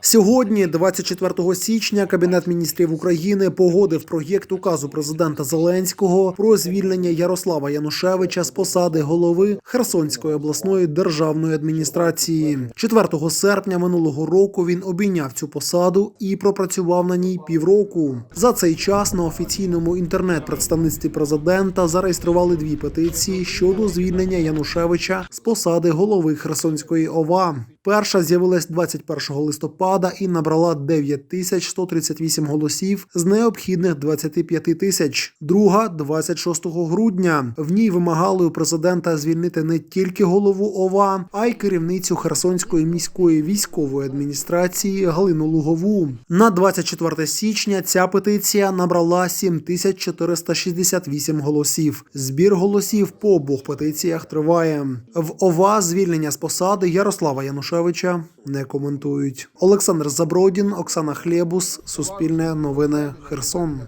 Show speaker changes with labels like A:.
A: Сьогодні, 24 січня, Кабінет міністрів України погодив проєкт указу президента Зеленського про звільнення Ярослава Янушевича з посади голови Херсонської обласної державної адміністрації. 4 серпня минулого року він обійняв цю посаду і пропрацював на ній півроку. За цей час на офіційному інтернет-представництві президента зареєстрували дві петиції щодо звільнення Янушевича з посади голови Херсонської ОВА. Перша з'явилась 21 листопада і набрала 9138 голосів з необхідних 25 тисяч. Друга 26 грудня. В ній вимагали у президента звільнити не тільки голову ОВА, а й керівницю Херсонської міської військової адміністрації Галину Лугову. На 24 січня ця петиція набрала 7468 голосів. Збір голосів по обох петиціях триває. В ОВА звільнення з посади Ярослава Янушевича не коментують. Олександр Забродін, Оксана Хлєбус, Суспільне новини Херсон.